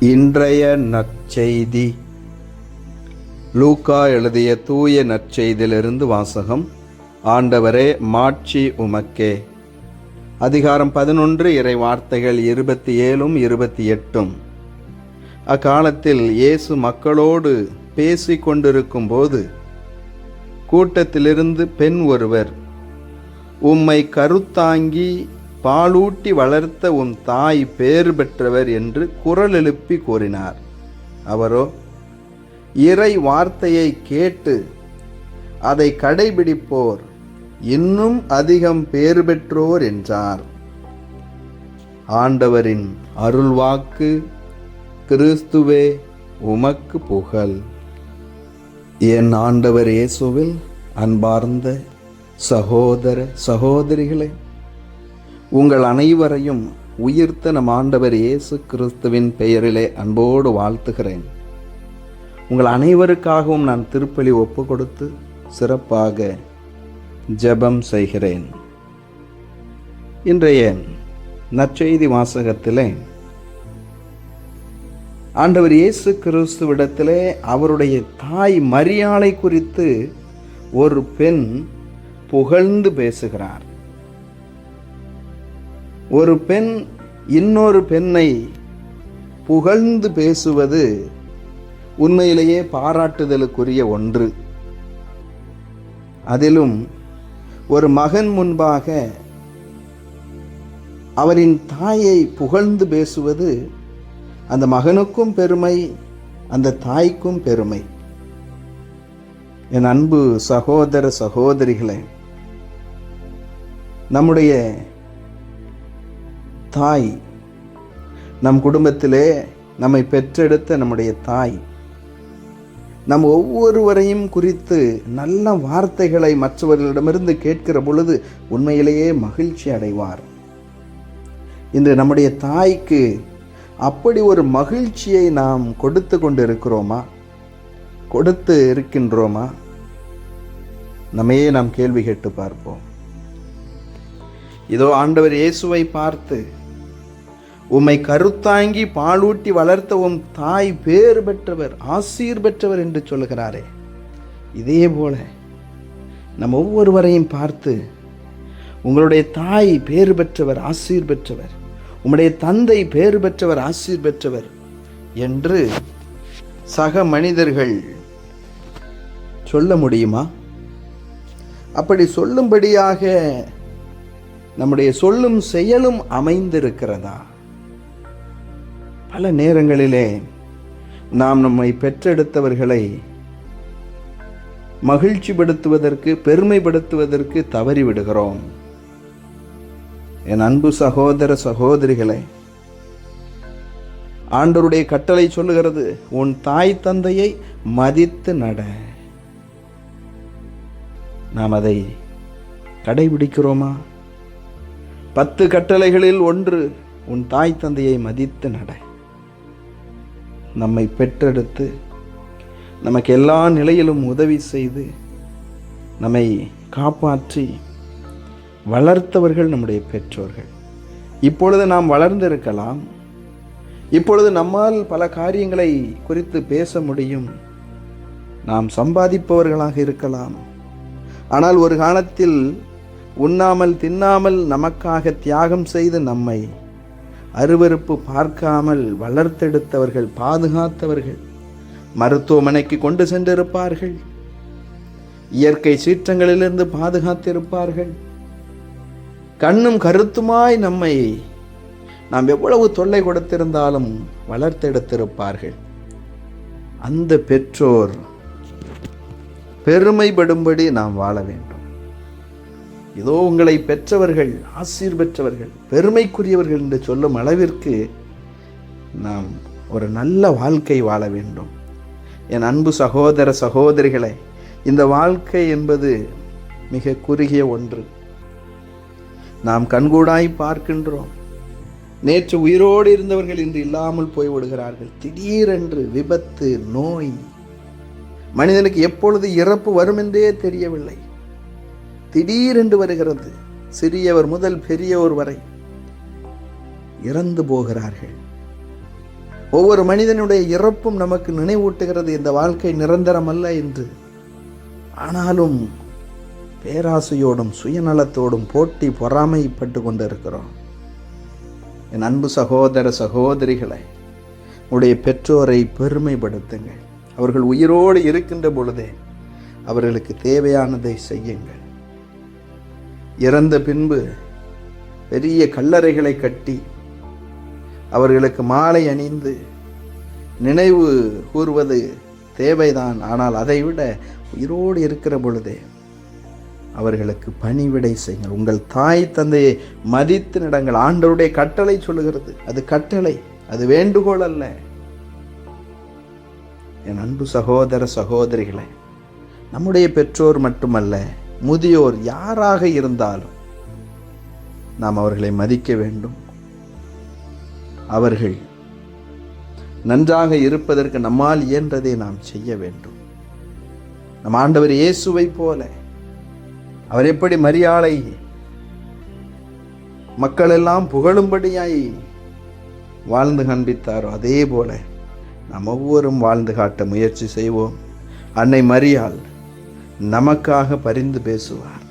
இன்றைய நற்செய்தி. லூக்கா எழுதிய தூய நற்செய்தியிலிருந்து வாசகம் ஆண்டவரே மாட்சி உமக்கே. அதிகாரம் பதினொன்று இறை வார்த்தைகள் இருபத்தி ஏழும் இருபத்தி எட்டும். அக்காலத்தில் இயேசு மக்களோடு பேசி கொண்டிருக்கும் போது கூட்டத்திலிருந்து பெண் ஒருவர் உம்மை கருத்தாங்கி பாலூட்டி வளர்த்த உன் தாய் பேறு பெற்றவர் என்று குரல் எழுப்பி கூறினார். அவரோ இறை வார்த்தையை கேட்டு அதை கடைபிடிப்போர். இன்னும் அதிகம் பேறு பெற்றோர் என்றார். ஆண்டவரின் அருள்வாக்கு கிறிஸ்துவே உமக்கு புகழ். என் ஆண்டவர் இயேசுவில் அன்பார்ந்த சகோதர சகோதரிகளை உங்கள் அனைவரையும் உயிர்த்த நம் ஆண்டவர் இயேசு கிறிஸ்துவின் பெயரிலே அன்போடு வாழ்த்துகிறேன். உங்கள் அனைவருக்காகவும் நான் திருப்பலி ஒப்பு கொடுத்து சிறப்பாக ஜெபம் செய்கிறேன். இன்றைய நற்செய்தி வாசகத்திலே ஆண்டவர் இயேசு கிறிஸ்துவிடத்திலே அவருடைய தாய் மரியாதை குறித்து ஒரு பெண் புகழ்ந்து பேசுகிறார். ஒரு பெண் இன்னொரு பெண்ணை புகழ்ந்து பேசுவது உண்மையிலேயே பாராட்டுதலுக்குரிய ஒன்று. அதிலும் ஒரு மகன் முன்பாக அவரின் தாயை புகழ்ந்து பேசுவது அந்த மகனுக்கும் பெருமை அந்த தாய்க்கும் பெருமை. என் அன்பு சகோதர சகோதரிகளே நம்முடைய தாய். நம் குடும்பத்திலே நம்மை பெற்றெடுத்த நம்முடைய தாய். நம் ஒவ்வொருவரையும் குறித்து நல்ல வார்த்தைகளை மற்றவர்களிடமிருந்து கேட்கிற பொழுது உண்மையிலேயே மகிழ்ச்சி அடைவார். இன்று நம்முடைய தாய்க்கு அப்படி ஒரு மகிழ்ச்சியை நாம் கொடுத்து கொண்டு இருக்கிறோமா கொடுத்து இருக்கின்றோமா? நம்மையே நாம் கேள்வி கேட்டு பார்ப்போம். இதோ ஆண்டவர் இயேசுவை பார்த்து உம்மை கருத்தாங்கி பாலூட்டி வளர்த்த உம் தாய் பேறு பெற்றவர் ஆசீர் பெற்றவர் என்று சொல்லுகிறாரே. இதே போல நம் ஒவ்வொருவரையும் பார்த்து உங்களுடைய தாய் பேறு பெற்றவர் ஆசீர் பெற்றவர் உம்முடைய தந்தை பேறு பெற்றவர் ஆசீர் பெற்றவர் என்று சக மனிதர்கள் சொல்ல முடியுமா? அப்படி சொல்லும்படியாக நம்முடைய சொல்லும் செயலும் அமைந்திருக்கிறதா? பல நேரங்களிலே நாம் நம்மை பெற்றெடுத்தவர்களை மகிழ்ச்சிப்படுத்துவதற்கு பெருமைப்படுத்துவதற்கு தவறிவிடுகிறோம். என் அன்பு சகோதர சகோதரிகளே ஆண்டவருடைய கட்டளை சொல்லுகிறது உன் தாய் தந்தையை மதித்து நட. நாம் அதை கடைபிடிக்கிறோமா? பத்து கட்டளைகளில் ஒன்று உன் தாய் தந்தையை மதித்து நட. நம்மை பெற்றெடுத்து நமக்கு எல்லா நிலையிலும் உதவி செய்து நம்மை காப்பாற்றி வளர்த்தவர்கள் நம்முடைய பெற்றோர்கள். இப்பொழுது நாம் வளர்ந்திருக்கலாம். இப்பொழுது நம்மால் பல காரியங்களை குறித்து பேச முடியும். நாம் சம்பாதிப்பவர்களாக இருக்கலாம். ஆனால் ஒரு காலத்தில் உண்ணாமல் தின்னாமல் நமக்காக தியாகம் செய்து நம்மை அருவருப்பு பார்க்காமல் வளர்த்தெடுத்தவர்கள் பாதுகாத்தவர்கள் மருத்துவமனைக்கு கொண்டு சென்றிருப்பார்கள். இயற்கை சீற்றங்களிலிருந்து பாதுகாத்திருப்பார்கள். கண்ணும் கருத்துமாய் நம்மை நாம் எவ்வளவு தொல்லை கொடுத்திருந்தாலும் வளர்த்தெடுத்திருப்பார்கள். அந்த பெற்றோர் பெருமைப்படும்படி நாம் வாழ வேண்டும். இதோ உங்களை பெற்றவர்கள் ஆசீர் பெற்றவர்கள் பெருமைக்குரியவர்கள் என்று சொல்லும் அளவிற்கு நாம் ஒரு நல்ல வாழ்க்கை வாழ வேண்டும். என் அன்பு சகோதர சகோதரிகளை இந்த வாழ்க்கை என்பது மிக குறுகிய ஒன்று. நாம் கண்கூடாய் பார்க்கின்றோம். நேற்று உயிரோடு இருந்தவர்கள் இன்று இல்லாமல் போய்விடுகிறார்கள் திடீரென்று விபத்து நோய். மனிதனுக்கு எப்பொழுது இறப்பு வரும் என்றே தெரியவில்லை. திடீரென்று வருகிறது. சிறியவர் முதல் பெரியவர் வரை இறந்து போகிறார்கள். ஒவ்வொரு மனிதனுடைய இறப்பும் நமக்கு நினைவூட்டுகிறது. இந்த வாழ்க்கை நிரந்தரம் அல்ல என்று. ஆனாலும் பேராசையோடும் சுயநலத்தோடும் போட்டி பொறாமைப்பட்டு கொண்டிருக்கிறோம். என் அன்பு சகோதர சகோதரிகளை உடைய பெற்றோரை பெருமைப்படுத்துங்கள். அவர்கள் உயிரோடு இருக்கின்ற பொழுதே அவர்களுக்கு தேவையானதை செய்யுங்கள். இறந்த பின்பு பெரிய கல்லறைகளை கட்டி அவர்களுக்கு மாலை அணிந்து நினைவு கூறுவது தேவைதான். ஆனால் அதைவிட உயிரோடு இருக்கிற பொழுதே அவர்களுக்கு பணிவிடை செய்யுங்கள். உங்கள் தாய் தந்தையை மதித்து நடங்கள். ஆண்டவருடைய கட்டளை சொல்லுகிறது. அது கட்டளை. அது வேண்டுகோள் அல்ல. என் அன்பு சகோதர சகோதரிகளை நம்முடைய பெற்றோர் மட்டுமல்ல முதியோர் யாராக இருந்தாலும் நாம் அவர்களை மதிக்க வேண்டும். அவர்கள் நன்றாக இருப்பதற்கு நம்மால் இயன்றதை நாம் செய்ய வேண்டும். நம் ஆண்டவர் இயேசுவை போல அவர் எப்படி மரியாதை மக்கள் எல்லாம் புகழும்படியாய் வாழ்ந்து காண்பித்தாரோ அதே போல நாம் ஒவ்வொரும் வாழ்ந்து காட்ட முயற்சி செய்வோம். அன்னை மரியாள் நமக்காக பரிந்து பேசுவார்.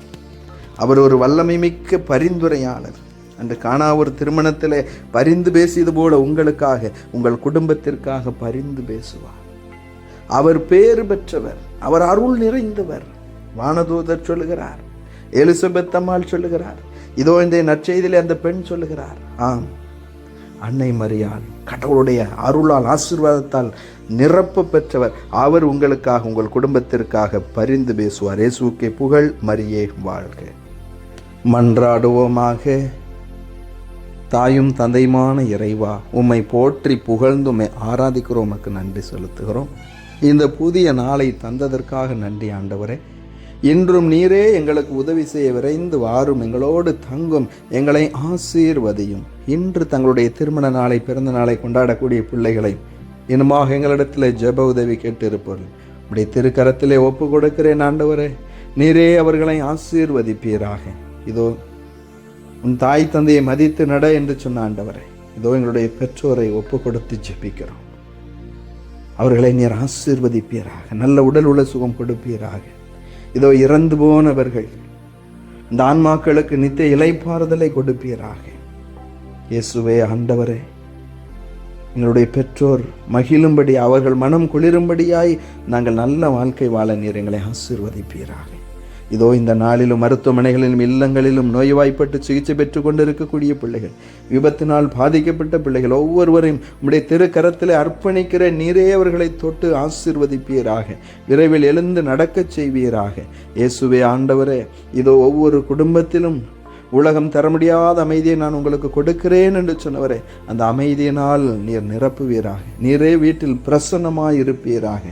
அவர் ஒரு வல்லமை மிக்க பரிந்துரையாளர். அன்று காணா ஒரு திருமணத்தில் பரிந்து பேசியது போல உங்களுக்காக உங்கள் குடும்பத்திற்காக பரிந்து பேசுவார். அவர் பேறு பெற்றவர் அவர் அருள் நிறைந்தவர் வானதூதர் சொல்லுகிறார் எலிசபெத் அம்மாள் சொல்லுகிறார் இதோ இந்த நற்செய்தியில் அந்த பெண் சொல்லுகிறார் ஆம் அன்னை மரியாள் கடவுளுடைய அருளால் ஆசீர்வாதத்தால் நிரப்பு பெற்றவர். அவர் உங்களுக்காக உங்கள் குடும்பத்திற்காக பரிந்து பேசுவார். இயேசுக்கே புகழ் மரியே வாழ்க. மன்றாடுவோமாக. தாயும் தந்தையுமான இறைவா உம்மை போற்றி புகழ்ந்து உம்மை ஆராதிக்கிறோம். உமக்கு நன்றி செலுத்துகிறோம். இந்த புதிய நாளை தந்ததற்காக நன்றி ஆண்டவரே. இன்றும் நீரே எங்களுக்கு உதவி செய்ய விரைந்து வாரும். எங்களோடு தங்கும் எங்களை ஆசீர்வதியும். இன்று தங்களுடைய திருமண நாளை பிறந்த நாளை கொண்டாடக்கூடிய பிள்ளைகளை இனுமாக எங்களிடத்தில் ஜெப உதவி கேட்டு இப்படி உடைய திருக்கரத்திலே ஒப்பு கொடுக்கிறேன் ஆண்டவரே. நீரே அவர்களை ஆசீர்வதிப்பீராக. இதோ உன் தாய் தந்தையை மதித்து நட என்று சொன்ன ஆண்டவரே. இதோ எங்களுடைய பெற்றோரை ஒப்பு கொடுத்து ஜெபிக்கிறோம். அவர்களை நீர் ஆசீர்வதிப்பீராக. நல்ல உடல் உள்ள சுகம் கொடுப்பீராக. இதோ இறந்து போனவர்கள் இந்த ஆன்மாக்களுக்கு நித்திய இலைப்பாறுதலை கொடுப்பீராக. இயேசுவே ஆண்டவரே எங்களுடைய பெற்றோர் மகிழும்படி அவர்கள் மனம் குளிரும்படியாய் நாங்கள் நல்ல வாழ்க்கை வாழ நீர் எங்களை ஆசீர்வதிப்பீராக. இதோ இந்த நாளிலும் மருத்துவமனைகளிலும் இல்லங்களிலும் நோய்வாய்ப்பட்டு சிகிச்சை பெற்று கொண்டிருக்கக்கூடிய பிள்ளைகள் விபத்தினால் பாதிக்கப்பட்ட பிள்ளைகள் ஒவ்வொருவரையும் உம்முடைய திருக்கரத்தில் அர்ப்பணிக்கிற நீரே அவர்களை தொட்டு ஆசிர்வதிப்பீராக. விரைவில் எழுந்து நடக்கச் செய்வீராக. இயேசுவே ஆண்டவரே இதோ ஒவ்வொரு குடும்பத்திலும் உலகம் தர முடியாத அமைதியை நான் உங்களுக்கு கொடுக்கிறேன் என்று சொன்னவரே அந்த அமைதியினால் நீர் நிரப்புவீராக. நீரே வீட்டில் பிரசன்னமாக இருப்பீராக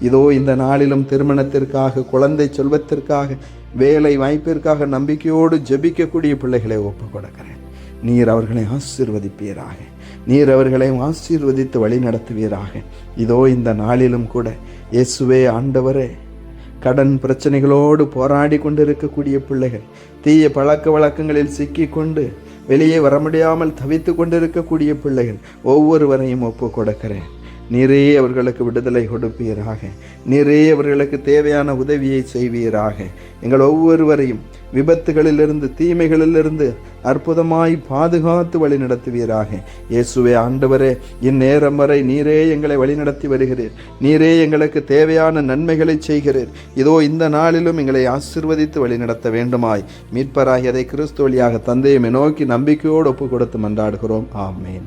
இதோ இந்த நாளிலும் திருமணத்திற்காக குழந்தை செல்வத்திற்காக வேலை வாய்ப்பிற்காக நம்பிக்கையோடு ஜெபிக்கக்கூடிய பிள்ளைகளை ஒப்புக் கொடுக்கிறேன். நீர் அவர்களை ஆசீர்வதிப்பீராக. நீர் அவர்களை ஆசீர்வதித்து வழி நடத்துவீராக. இதோ இந்த நாளிலும் கூட இயேசுவே ஆண்டவரே கடன் பிரச்சனைகளோடு போராடி கொண்டிருக்கக்கூடிய பிள்ளைகள் தீய பழக்க வழக்கங்களில் சிக்கிக்கொண்டு வெளியே வர முடியாமல் தவித்து கொண்டிருக்கக்கூடிய பிள்ளைகள் ஒவ்வொருவரையும் ஒப்பு கொடுக்கிறேன் நீரே அவர்களுக்கு விடுதலை கொடுப்பீராக. நீரே அவர்களுக்கு தேவையான உதவியை செய்வீராக. எங்கள் ஒவ்வொருவரையும் விபத்துகளிலிருந்து தீமைகளிலிருந்து அற்புதமாய் பாதுகாத்து வழி நடத்துவீராக இயேசுவே ஆண்டவரே இந்நேரம் வரை நீரே எங்களை வழிநடத்தி வருகிறீர். நீரே எங்களுக்கு தேவையான நன்மைகளை செய்கிறீர். இதோ இந்த நாளிலும் எங்களை ஆசிர்வதித்து வழி நடத்த வேண்டுமாய் மீட்பராகியதை கிறிஸ்து வழியாக தந்தையுமே நோக்கி நம்பிக்கையோடு ஒப்பு கொடுத்து மன்றாடுகிறோம். ஆமேன்.